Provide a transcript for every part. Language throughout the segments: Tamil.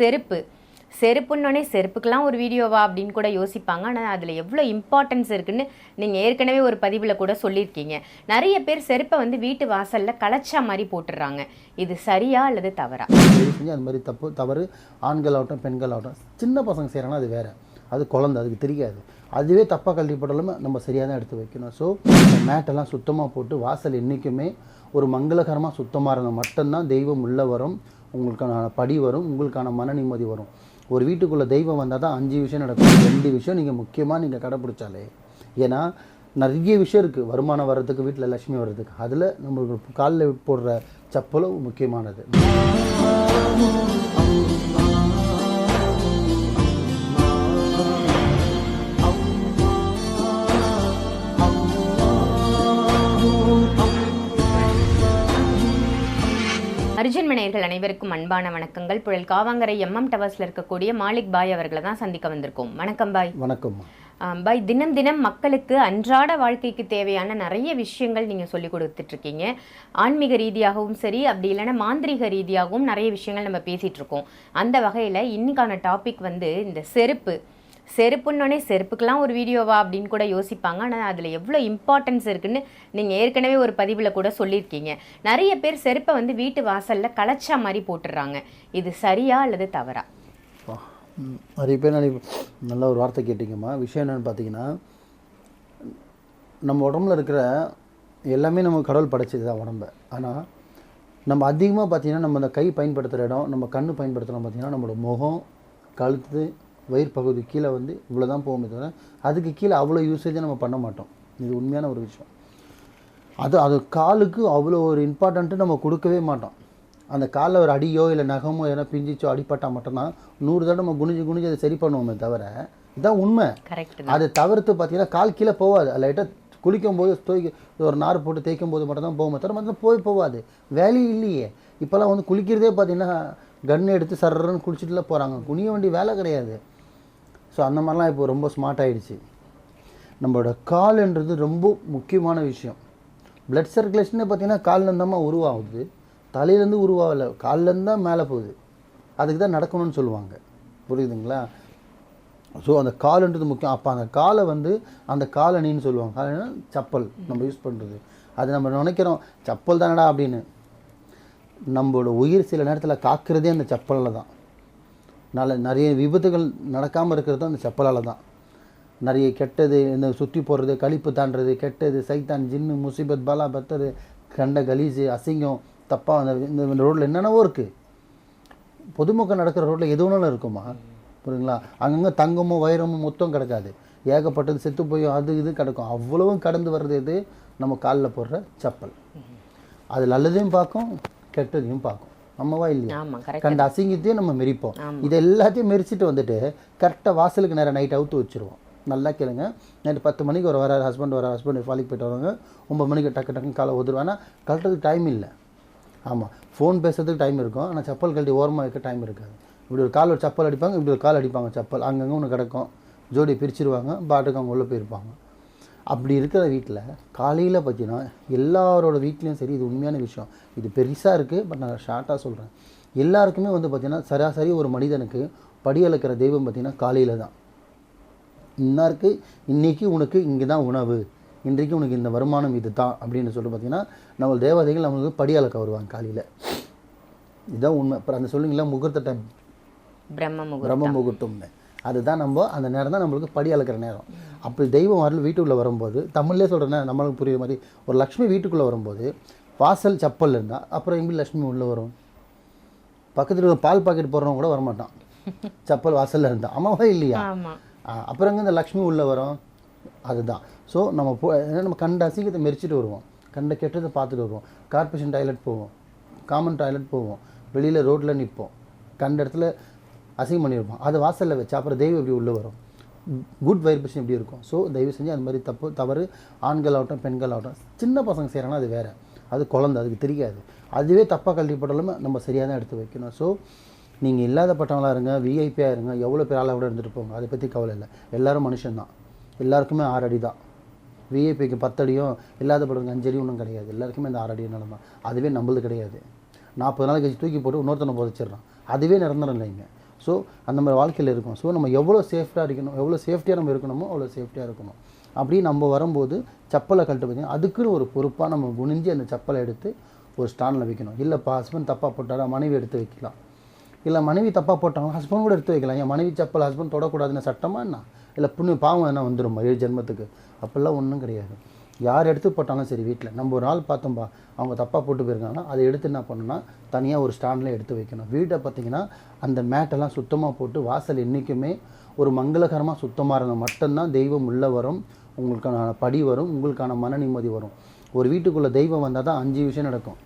செருப்பு. செருப்புன்னொடனே செருப்புக்கெலாம் ஒரு வீடியோவா அப்படின்னு கூட யோசிப்பாங்க. ஆனால் அதில் எவ்வளோ இம்பார்ட்டன்ஸ் இருக்குதுன்னு நீங்கள் ஏற்கனவே ஒரு பதிவில் கூட சொல்லியிருக்கீங்க. நிறைய பேர் செருப்பை வந்து வீட்டு வாசலில் களைச்சா மாதிரி போட்டுடுறாங்க. இது சரியா அல்லது தவறா? தயவு செஞ்சு அது மாதிரி தப்பு தவறு. ஆண்கள் ஆகட்டும் பெண்கள் ஆகட்டும் சின்ன பசங்க செய்கிறாங்கன்னா அது வேறு. அது குழந்தை அதுக்கு தெரியாது. அதுவே தப்பாக கழட்டி போட்டாலுமே நம்ம சரியாக தான் எடுத்து வைக்கணும். ஸோ மேட்டெல்லாம் சுத்தமாக போட்டு வாசல் என்றைக்குமே ஒரு மங்களகரமாக சுத்தமாக இருந்தால் மட்டும்தான் தெய்வம் உள்ளே வரும். உங்களுக்கான படி வரும் உங்களுக்கான மன நிம்மதி வரும். ஒரு வீட்டுக்குள்ளே தெய்வம் வந்தால் தான் அஞ்சு விஷயம் நடக்கும். ரெண்டு விஷயம் நீங்கள் முக்கியமாக நீங்கள் கடைப்பிடிச்சாலே. ஏன்னா நிறைய விஷயம் இருக்குது வருமானம் வர்றதுக்கு வீட்டில் லட்சுமி வர்றதுக்கு. அதில் நம்மளுக்கு காலில் போடுற செப்பலும் முக்கியமானது. அர்ஜுன் மனையர்கள் அனைவருக்கும் அன்பான வணக்கங்கள். புழல் காவாங்கரை எம்எம் டவர்ஸில் இருக்கக்கூடிய மாலிக் பாய் அவர்களை தான் சந்திக்க வந்திருக்கோம். வணக்கம் பாய். வணக்கம்மா ஆம், பாய் தினம் தினம் மக்களுக்கு அன்றாட வாழ்க்கைக்கு தேவையான நிறைய விஷயங்கள் நீங்கள் சொல்லி கொடுத்துட்டு இருக்கீங்க ஆன்மீக ரீதியாகவும் சரி அப்படி இல்லைன்னா மாந்திரீக ரீதியாகவும் நிறைய விஷயங்கள் நம்ம பேசிட்டு இருக்கோம் அந்த வகையில் இன்னைக்கான டாபிக் வந்து இந்த செருப்பு. செருப்புன்னொடனே செருப்புக்கெல்லாம் ஒரு வீடியோவா அப்படின்னு கூட யோசிப்பாங்க. ஆனால் அதில் எவ்வளோ இம்பார்ட்டன்ஸ் இருக்குன்னு நீங்கள் ஏற்கனவே ஒரு பதிவில் கூட சொல்லியிருக்கீங்க. நிறைய பேர் செருப்பை வந்து வீட்டு வாசலில் களைச்சா மாதிரி போட்டுடுறாங்க. இது சரியா அல்லது தவறா? நிறைய பேர் நல்ல ஒரு வார்த்தை கேட்டிங்கம்மா. விஷயம் என்னென்னு பார்த்தீங்கன்னா நம்ம உடம்புல இருக்கிற எல்லாமே நம்ம கடவுள் படைச்சது தான் உடம்ப. ஆனால் நம்ம அதிகமாக பார்த்தீங்கன்னா நம்ம அந்த கை பயன்படுத்துகிற இடம் நம்ம கண்ணு பயன்படுத்துகிறோம் பார்த்தீங்கன்னா நம்மளோட முகம் கழுத்து வயிறு பகுதி கீழே வந்து இவ்வளோ தான் போகுமே தவிர அதுக்கு கீழே அவ்வளோ யூசேஜை நம்ம பண்ண மாட்டோம். இது உண்மையான ஒரு விஷயம். அது அது காலுக்கு அவ்வளோ ஒரு இம்பார்ட்டண்ட்டு நம்ம கொடுக்கவே மாட்டோம். அந்த காலில் ஒரு அடியோ இல்லை நகமோ எதனா பிஞ்சிச்சோ அடிப்பட்டால் மட்டும்தான் நூறு தடவை நம்ம குனிஞ்சு குனிஞ்சு அதை சரி பண்ணுவோமே தவிர இதுதான் உண்மை. அதை தவிர்த்து பார்த்தீங்கன்னா கால் கீழே போகாது. லைட்டாக குளிக்கும் போது துவைக்க ஒரு நார் போட்டு தேய்க்கும் போது மட்டும் தான் போகுமே தவிர மற்ற போய் போகாது. வேலையே இல்லையே. இப்போல்லாம் வந்து குளிக்கிறதே பார்த்தீங்கன்னா கன் எடுத்து சர்றன்னு குளிச்சுட்டுலாம் போகிறாங்க குனிய வண்டி வேலை கிடையாது. ஸோ அந்த மாதிரிலாம் இப்போ ரொம்ப ஸ்மார்ட் ஆகிடுச்சு நம்மளோட கால்ன்றது ரொம்ப முக்கியமான விஷயம். பிளட் சர்க்குலேஷனே பார்த்தீங்கன்னா காலில் தான் உருவாகுது. தலையிலேருந்து உருவாகலை. கால்லேருந்து தான் மேலே போகுது. அதுக்கு தான் நடக்கணும்னு சொல்லுவாங்க. புரியுதுங்களா? ஸோ அந்த கால்ன்றது முக்கியம். அப்போ அந்த காலை வந்து அந்த காலணின்னு சொல்லுவாங்க. காலணினா செப்பல் நம்ம யூஸ் பண்ணுறது அது நம்ம நினைக்கிறோம் சப்பல் தானடா அப்படின்னு. நம்மளோட உயிர் சில நேரத்தில் காக்கிறதே அந்த செப்பலில் தான். நல்ல நிறைய விபத்துகள் நடக்காமல் இருக்கிறது அந்த செப்பலால் தான். நிறைய கெட்டது இந்த சுற்றி போடுறது கழிப்பு தாண்டுறது கெட்டது சைத்தான் ஜின்னு முசிபத் பாலா பத்தது கண்ட கலீஸு அசிங்கம் தப்பாக அந்த இந்த ரோட்டில் என்னென்னவோ இருக்குது பொதுமக்கள் நடக்கிற ரோட்டில் எது வேணாலும் இருக்குமா? புரியுங்களா அங்கங்கே தங்கமோ வைரமும் மொத்தம் கிடக்காது. ஏகப்பட்டது செத்து போய் அது இது கிடக்கும். அவ்வளவும் கடந்து வர்றது எது? நம்ம காலில் போடுற செப்பல். அது நல்லதையும் பார்க்கும் கெட்டதையும் பார்க்கும். நம்மவா இல்லையா? கண்ட அசிங்கத்தையும் நம்ம மெரிப்போம். இது எல்லாத்தையும் மெரிச்சிட்டு வந்துட்டு கரெக்டாக வாசலுக்கு நேரம் நைட் அவுத்து வச்சிருவோம். நல்லா கேளுங்க. நைட்டு பத்து மணிக்கு ஒரு வர ஹஸ்பண்ட் வர ஹஸ்பண்ட் ஃபாலிக்கு போயிட்டு வருவாங்க. ஒம்பது மணிக்கு டக்கு டக்குன்னு காலை உதருவேன் ஆனால் கழட்டுறதுக்கு டைம் இல்லை. ஆமாம் ஃபோன் பேசுறதுக்கு டைம் இருக்கும். ஆனால் செப்பல் கழட்டி ஓரமாக வைக்க டைம் இருக்காது. இப்படி ஒரு கால் ஒரு செப்பல் அடிப்பாங்க இப்படி ஒரு கால் அடிப்பாங்க செப்பல். அங்கங்கே ஒன்று கிடக்கும். ஜோடி பிரிச்சிருவாங்க. பாட்டுக்கு அவங்க உள்ளே போயிருப்பாங்க. அப்படி இருக்கிற வீட்டில் காலையில் பார்த்தீங்கன்னா எல்லாரோட வீட்லேயும் சரி இது உண்மையான விஷயம். இது பெருசாக இருக்குது பட் நான் ஷார்ட்டாக சொல்கிறேன் எல்லாருக்குமே வந்து பார்த்திங்கன்னா சராசரி ஒரு மனிதனுக்கு படி அளக்கிற தெய்வம் பார்த்திங்கன்னா காலையில் தான். இன்னாருக்கு இன்னைக்கு உனக்கு இங்கே தான் உணவு. இன்றைக்கு உனக்கு இந்த வருமானம் இது தான் அப்படின்னு சொல்லிட்டு பார்த்தீங்கன்னா நம்ம தேவதைகள் நம்மளுக்கு படி அளக்க வருவாங்க காலையில். இதுதான் உண்மை. அப்புறம் அந்த சொல்லுங்களா முகூர்த்த டைம் பிரம்ம முகூர்த்தம்னு. அதுதான் நம்ம அந்த நேரம் தான் நம்மளுக்கு படி அளக்கிற நேரம். அப்படி தெய்வம் வரல வீட்டுக்குள்ளே வரும்போது தமிழ்லே சொல்கிறேன் நம்மளுக்கு புரியுற மாதிரி ஒரு லக்ஷ்மி வீட்டுக்குள்ளே வரும்போது வாசல் செப்பல் இருந்தால் அப்புறம் எப்படி லக்ஷ்மி உள்ளே வரும்? பக்கத்தில் ஒரு பால் பாக்கெட் போடுறவங்க கூட வரமாட்டான். செப்பல் வாசலில் இருந்தால் அம்மாவா இல்லையா? அப்புறம் எங்க இந்த லக்ஷ்மி உள்ளே வரும்? அதுதான். ஸோ நம்ம போ நம்ம கண்ட அசிங்கத்தை மெரிச்சிட்டு வருவோம். கண்ட கெட்டதை பார்த்துட்டு வருவோம். கார்பரேஷன் டாய்லெட் போவோம். காமன் டாய்லெட் போவோம். வெளியில் ரோட்டில் நிற்போம் கண்ட இடத்துல அசிங்கம் பண்ணியிருப்போம். அது வாசலில் வச்சு அப்புறம் தெய்வம் எப்படி உள்ளே வரும்? குட் வைப்ரேஷன் எப்படி இருக்கும்? ஸோ தயவு செஞ்சு அந்த மாதிரி தப்பு தவறு ஆண்கள் ஆகட்டும் பெண்கள் ஆகட்டும் சின்ன பசங்க செய்கிறாங்கன்னா அது வேறு. அது குழந்தை அதுக்கு தெரியாது. அதுவே தப்பாக கல்விப்பட்டாலும் நம்ம சரியாக தான் எடுத்து வைக்கணும். ஸோ நீங்கள் இல்லாதப்பட்டவங்களாக இருங்க விஐபியாக இருங்க எவ்வளோ பேர் ஆளாக கூட இருந்துட்டு போங்க. அதை பற்றி கவலை இல்லை. எல்லாரும் மனுஷன்தான் எல்லாருக்குமே ஆறு அடி தான். விஐபிக்கு பத்தடியும் இல்லாதப்பட்டவங்க அஞ்சு ஒன்றும் கிடையாது. எல்லாருக்குமே இந்த ஆறு அடி நிலம் தான். அதுவே நம்மளது கிடையாது. நாற்பது நாள் கழிச்சு தூக்கி போட்டு இன்னொருத்தனை புதைச்சிடுறான். அதுவே நிரந்தரம் இல்லைங்க. ஸோ அந்த மாதிரி வாழ்க்கையில் இருக்கும் ஸோ நம்ம எவ்வளோ சேஃப்டாக இருக்கணும் எவ்வளோ சேஃப்டியாக நம்ம இருக்கணுமோ அவ்வளோ சேஃப்டியாக இருக்கணும். அப்படி நம்ம வரும்போது செப்பலை கழட்டு பார்த்தீங்கன்னா அதுக்குன்னு ஒரு பொறுப்பாக நம்ம குனிஞ்சு அந்த செப்பலை எடுத்து ஒரு ஸ்டாண்டில் வைக்கணும். இல்லைப்பா ஹஸ்பண்ட் தப்பாக போட்டாரா மனைவி எடுத்து வைக்கலாம். இல்லை மனைவி தப்பாக போட்டாங்க ஹஸ்பண்ட் கூட எடுத்து வைக்கலாம். என் மனைவி செப்பல் ஹஸ்பண்ட் தொடக்கூடாதுன்னு சட்டமாக என்ன? இல்லை புண்ணு பாவம் என்ன வந்துடும் ஏழு ஜென்மத்துக்கு. அப்படிலாம் ஒன்றும் கிடையாது. யார் எடுத்து போட்டாலும் சரி வீட்டில் நம்ம ஒரு நாள் பார்த்தோம்பா அவங்க தப்பாக போட்டு போயிருக்காங்கன்னா அதை எடுத்து என்ன பண்ணணும்னா தனியாக ஒரு ஸ்டாண்டில் எடுத்து வைக்கணும். வீட்டை பார்த்தீங்கன்னா அந்த மேட்டெல்லாம் சுத்தமாக போட்டு வாசல் என்றைக்குமே ஒரு மங்களகரமாக சுத்தமாக இருந்தால் மட்டும்தான் தெய்வம் உள்ளே வரும் உங்களுக்கான படி வரும் உங்களுக்கான மன நிம்மதி வரும். ஒரு வீட்டுக்குள்ளே தெய்வம் வந்தால் தான் அஞ்சு விஷயம் நடக்கும்.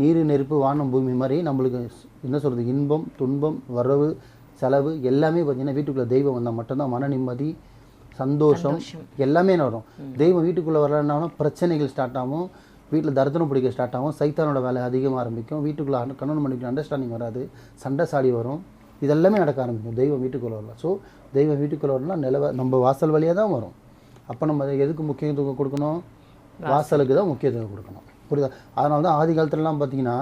நீர் நெருப்பு வானம் பூமி மாதிரி நம்மளுக்கு என்ன சொல்கிறது இன்பம் துன்பம் வரவு செலவு எல்லாமே பார்த்தீங்கன்னா வீட்டுக்குள்ளே தெய்வம் வந்தால் மட்டும்தான் மன நிம்மதி சந்தோஷம். எல்லாமே வரும் தெய்வம் வீட்டுக்குள்ளே வரலன்னாலும் பிரச்சனைகள் ஸ்டார்ட் ஆகும். வீட்டில் தரித்திரம் பிடிக்க ஸ்டார்ட் ஆகும். சைத்தானோட வேலை அதிகமாக ஆரம்பிக்கும். வீட்டுக்குள்ளே கணவன் மனைவிக்கு அண்டர்ஸ்டாண்டிங் வராது. சண்டை சாடி வரும். இதெல்லாமே நடக்க ஆரம்பிக்கும். தெய்வம் வீட்டுக்குள்ளே வரல. ஸோ தெய்வம் வீட்டுக்குள்ளே வரலாம் நிலவ நம்ம வாசல் வழியாக தான் வரும். அப்போ நம்ம எதுக்கு முக்கியத்துவம் கொடுக்கணும்? வாசலுக்கு தான் முக்கியத்துவம் கொடுக்கணும். புரியுதா? அதனால தான் ஆதி காலத்துலலாம் பார்த்தீங்கன்னா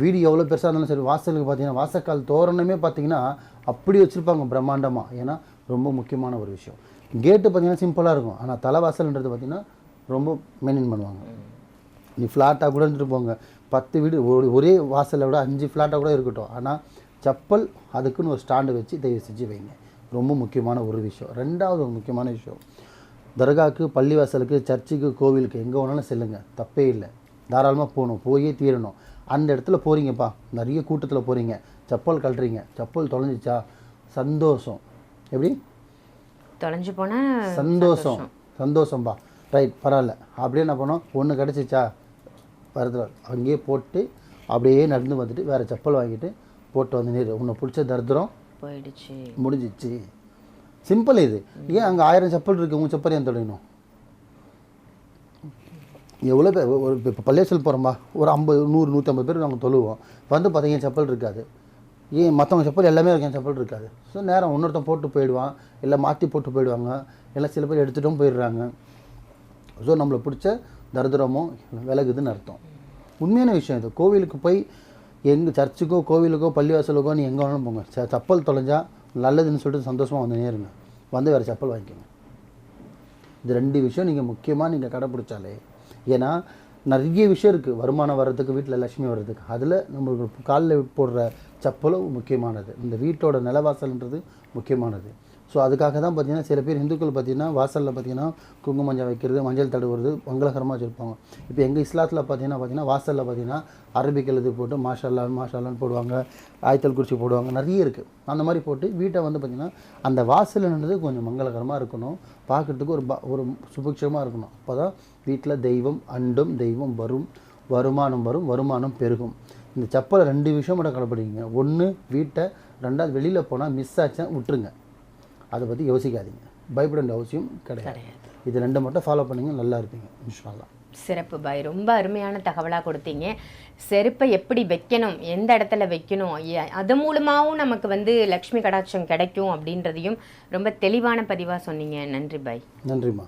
வீடு எவ்வளோ பெருசாக இருந்தாலும் சரி வாசலுக்கு பார்த்தீங்கன்னா வாசக்கால் தோரணமே பார்த்தீங்கன்னா அப்படி வச்சுருப்பாங்க பிரம்மாண்டமாக ஏன்னா ரொம்ப முக்கியமான ஒரு விஷயம். கேட்டு பார்த்தீங்கன்னா சிம்பிளாக இருக்கும். ஆனால் தலைவாசல்ன்றது பார்த்தீங்கன்னா ரொம்ப மெயின்டைன் பண்ணுவாங்க. நீ ஃப்ளாட்டாக கூட இருந்துட்டு போங்க. பத்து வீடு ஒரு ஒரே வாசலை விட அஞ்சு ஃப்ளாட்டாக கூட இருக்கட்டும். ஆனால் செப்பல் அதுக்குன்னு ஒரு ஸ்டாண்டு வச்சு தயவு செஞ்சு வைங்க. ரொம்ப முக்கியமான ஒரு விஷயம். ரெண்டாவது ஒரு முக்கியமான விஷயம். தர்காவுக்கு பள்ளிவாசலுக்கு சர்ச்சுக்கு கோவிலுக்கு எங்கே வேணாலும் செல்லுங்கள் தப்பே இல்லை. தாராளமாக போகணும். போயே தீரணும். அந்த இடத்துல போகிறீங்கப்பா நிறைய கூட்டத்தில் போகிறீங்க செப்பல் கழட்டுறீங்க. செப்பல் தொலைஞ்சிச்சா சந்தோஷம். எப்படி? தொலைஞ்சு போனா சந்தோஷம். சந்தோஷம்பா ரைட் பரவாயில்ல. அப்படியே என்ன பண்ணோம்? ஒன்று கிடச்சிச்சா? வருது அங்கேயே போட்டு அப்படியே நடந்து வந்துட்டு வேறு செப்பல் வாங்கிட்டு போட்டு வந்து நீர் உன்னை பிடிச்ச தரித்திரம் போயிடுச்சு. முடிஞ்சிச்சு. சிம்பிள் இது. ஏன் அங்கே ஆயிரம் செப்பல் இருக்கு? உங்கள் செப்பல் ஏன் தொடங்கணும் எவ்வளோ பேர் ஒரு இப்போ பள்ளியாசல் போகிறோம்பா ஒரு ஐம்பது நூறு நூற்றம்பது பேர் நாங்கள் தொழுவோம். வந்து பார்த்தீங்க செப்பல் இருக்காது? ஏன் மற்றவங்க செப்பல் எல்லாமே இருக்கும் செப்பல் இருக்காது. ஸோ நேரம் இன்னொருத்தன் போட்டு போயிடுவான் இல்லை மாற்றி போட்டு போயிடுவாங்க இல்லை சில பேர் எடுத்துகிட்டும் போயிடுறாங்க. ஸோ நம்மளை பிடிச்ச தரித்திரமோ விலகுதுன்னு அர்த்தம். உண்மையான விஷயம் இது. கோவிலுக்கு போய் எங்கே சர்ச்சுக்கோ கோவிலுக்கோ பள்ளிவாசலுக்கோ நீ எங்கே வேணாலும் போங்க. செப்பல் தொலைஞ்சா நல்லதுன்னு சொல்லிட்டு சந்தோஷமாக வந்து நேருங்க. வந்து வேறு செப்பல் வாங்கிக்கோங்க. இது ரெண்டு விஷயம் நீங்கள் முக்கியமாக நீங்கள் கடைப்பிடிச்சாலே ஏன்னா நிறைய விஷயம் இருக்குது வருமானம் வர்றதுக்கு வீட்டில் லட்சுமி வர்றதுக்கு. அதில் நம்மளுக்கு காலில் போடுற செப்பலும் முக்கியமானது. இந்த வீட்டோட நிலவாசல்ன்றது முக்கியமானது. ஸோ அதுக்காக தான் பார்த்தீங்கன்னா சில பேர் இந்துக்கள் பார்த்தீங்கன்னா வாசலில் பார்த்தீங்கன்னா குங்கும மஞ்சள் வைக்கிறது மஞ்சள் தடுவுறது மங்களகரமாக வச்சுருப்பாங்க. இப்போ எங்கள் இஸ்லாத்தில் பார்த்தீங்கன்னா பார்த்தீங்கன்னா வாசலில் பார்த்தீங்கன்னா அரபிக் எழுதி போட்டு மாஷல்லா மாஷல்லான்னு போடுவாங்க. ஆயத்தல் குறிச்சி போடுவாங்க. நிறைய இருக்குது அந்த மாதிரி போட்டு வீட்டை வந்து பார்த்திங்கன்னா அந்த வாசல்ன்றது கொஞ்சம் மங்களகரமாக இருக்கணும். பார்க்குறதுக்கு ஒரு ப ஒரு சுபிக்ஷமாக இருக்கணும். அப்போ தான் வீட்டில் தெய்வம் அண்டும் தெய்வம் வரும். வருமானம் வரும் வருமானம் பெருகும். இந்த செப்பலை ரெண்டு விஷயம் மட்டும் கடைப்பிடிங்க. ஒன்று வீட்டை ரெண்டாவது வெளியில் போனால் மிஸ் ஆச்சா விட்டுருங்க. அதை பற்றி யோசிக்காதீங்க. பயப்பட அவசியம் கிடையாது. இது ரெண்டு மட்டும் ஃபாலோ பண்ணுங்க நல்லா இருப்பீங்க இன்ஷால்லா சிறப்பு பாய். ரொம்ப அருமையான தகவலாக கொடுத்தீங்க. செருப்பை எப்படி வைக்கணும் எந்த இடத்துல வைக்கணும் அது மூலமாகவும் நமக்கு வந்து லக்ஷ்மி கடாட்சம் கிடைக்கும் அப்படின்றதையும் ரொம்ப தெளிவான பதிவாக சொன்னீங்க. நன்றி பாய். நன்றிம்மா.